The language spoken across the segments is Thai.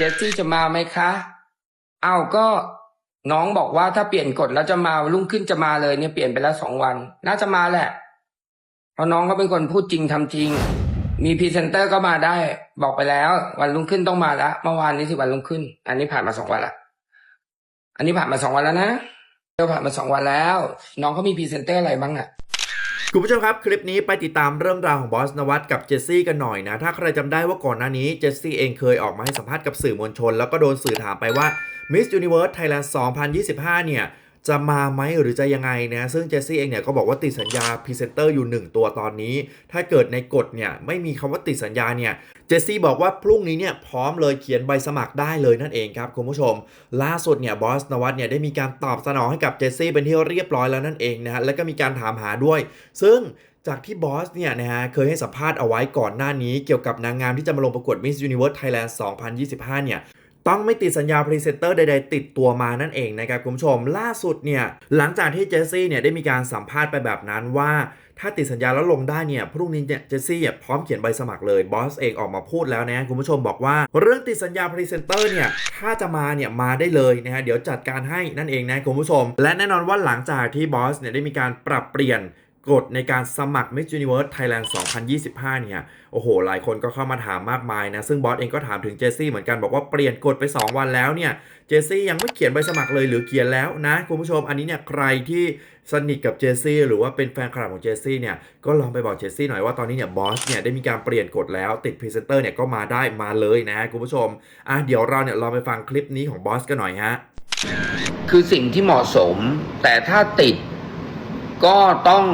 เจสซี่จะมาไหมคะ เอาก็น้องบอกว่าถ้าเปลี่ยนกฎแล้วจะมารุ่งขึ้นจะมาเลยเนี่ยเปลี่ยนไปแล้วสองวัน น่าจะมาแหละ เพราะน้องก็เป็นคนพูดจริงทำจริง มีพรีเซนเตอร์ก็มาได้ บอกไปแล้ว วันรุ่งขึ้นต้องมาล้วเมื่อวานนี้สิวันรุ่งขึ้น อันนี้ผ่านมาสองวันละอันนี้ผ่านมาสองวันแล้วนะเดี๋ยวผ่านมาสองวันแล้ว น้องเขามีพรีเซนเตอร์อะไรบ้างอะ คุณผู้ชมครับ คลิปนี้ไปติดตามเรื่องราวของบอสนวัตกับเจสซี่กันหน่อยนะ ถ้าใครจำได้ว่าก่อนหน้านี้เจสซี่เองเคยออกมาให้สัมภาษณ์กับสื่อมวลชน แล้วก็โดนสื่อถามไปว่า Miss Universe Thailand 2025 เนี่ย จะมาไหมหรือจะยังไงนะซึ่งเจสซี่เองเนี่ยก็บอกว่าติดสัญญาพรีเซนเตอร์อยู่ 1 ตัวตอนนี้ ถ้าเกิดในกฎเนี่ยไม่มีคำว่าติดสัญญาเนี่ยเจสซี่บอกว่าพรุ่งนี้เนี่ยพร้อมเลยเขียนใบสมัครได้เลยนั่นเองครับคุณผู้ชม ล่าสุดเนี่ยบอสนวัตเนี่ยได้มีการตอบสนองให้กับเจสซี่เป็นที่เรียบร้อยแล้วนั่นเองนะฮะแล้วก็มีการถามหาด้วย ซึ่งจากที่บอสเนี่ยนะฮะเคยให้สัมภาษณ์เอาไว้ก่อนหน้านี้เกี่ยวกับนางงามที่จะมาลงประกวด Miss Universe Thailand 2025 เนี่ย ต้องไม่ติดสัญญาพรีเซนเตอร์ใดๆ ติดตัวมานั่นเองนะครับคุณผู้ชม ล่าสุดเนี่ยหลังจากที่เจสซี่เนี่ยได้มีการสัมภาษณ์ไปแบบนั้นว่าถ้าติดสัญญาแล้วลงได้เนี่ยพรุ่งนี้เนี่ยเจสซี่เนี่ยพร้อมเขียนใบสมัครเลยบอสเองออกมาพูดแล้วนะคุณผู้ชมบอกว่า เรื่องติดสัญญาพรีเซนเตอร์เนี่ยถ้าจะมาเนี่ยมาได้เลยนะฮะเดี๋ยวจัดการให้นั่นเองนะคุณผู้ชม และแน่นอนว่าหลังจากที่บอสเนี่ยได้มีการปรับเปลี่ยน กฎในการสมัคร Miss Universe Thailand 2025 เนี่ย โอ้โห หลายคนก็เข้ามาถามมากมายนะ ซึ่งบอสเองก็ถามถึงเจสซี่เหมือนกันบอกว่าเปลี่ยนกฎไป 2 วันแล้วเนี่ย เจสซี่ยังไม่เขียนใบสมัครเลยหรือเขียนแล้วนะ คุณผู้ชม อันนี้เนี่ยใครที่สนิทกับเจสซี่หรือว่าเป็นแฟนคลับของเจสซี่เนี่ย ก็ลองไปบอกเจสซี่หน่อยว่าตอนนี้เนี่ยบอสเนี่ยได้มีการเปลี่ยนกฎแล้วติดพรีเซนเตอร์เนี่ยก็มาได้มาเลยนะคุณผู้ชม อะเดี๋ยวเราเนี่ยลองไปฟังคลิปนี้ของบอสกันหน่อยฮะ คือสิ่งที่เหมาะสม แต่ถ้าติดก็ต้อง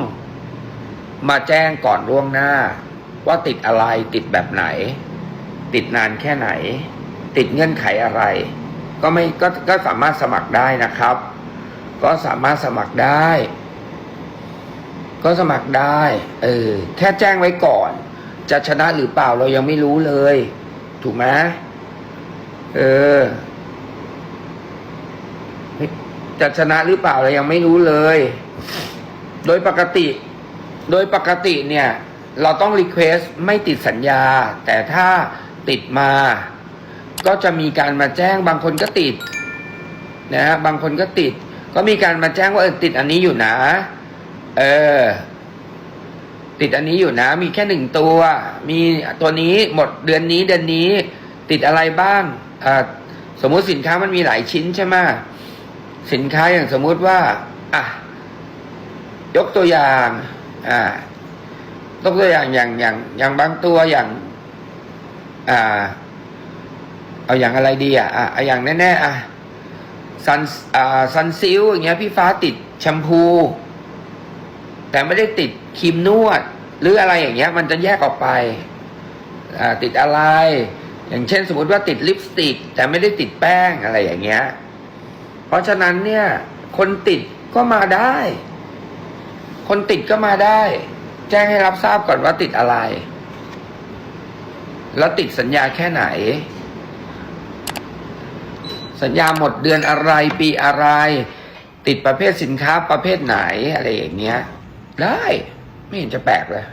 มาแจ้งก่อนล่วงหน้า ว่าติดอะไรติดแบบไหน ติดนานแค่ไหน ติดเงื่อนไขอะไร ก็ไม่ก็ก็สามารถสมัครได้นะครับ ก็สามารถสมัครได้ ก็สมัครได้เออแค่แจ้งไว้ก่อน จะชนะหรือเปล่าเรายังไม่รู้เลย ถูกไหมเออจะชนะหรือเปล่าเรายังไม่รู้เลย โดยปกติ โดยปกติเนี่ยเราต้องรีเควสไม่ติดสัญญา แต่ถ้าติดมา ก็จะมีการมาแจ้งบางคนก็ติดนะฮะบางคนก็ติด ก็มีการมาแจ้งว่าเออติดอันนี้อยู่นะ เออ ติดอันนี้อยู่นะ มีแค่หนึ่งตัว มีตัวนี้หมดเดือนนี้เดือนนี้ ติดอะไรบ้างอ่าสมมุติสินค้ามันมีหลายชิ้นใช่ไหมสินค้าอย่างสมมุติว่าอะยกตัวอย่าง อ่ายกตัวอย่างอย่างอย่างอย่างบางตัวอย่าง อ่า เอาอย่างอะไรดีอะอะเอาอย่างแน่ๆอะซันอ่าซันซิลอย่างเงี้ย พี่ฟ้าติดแชมพู แต่ไม่ได้ติดครีมนวด หรืออะไรอย่างเงี้ย มันจะแยกออกไป อ่า ติดอะไร อย่างเช่น สมมติว่าติดลิปสติก แต่ไม่ได้ติดแป้งอะไรอย่างเงี้ย เพราะฉะนั้นเนี่ย คนติดก็มาได้ คนติดก็มาได้ แจ้งให้รับทราบก่อนว่าติดอะไร แล้วติดสัญญาแค่ไหน สัญญาหมดเดือนอะไร ปีอะไร ติดประเภทสินค้าประเภทไหนอะไรอย่างเงี้ย ได้ ไม่เห็นจะแปลกเลย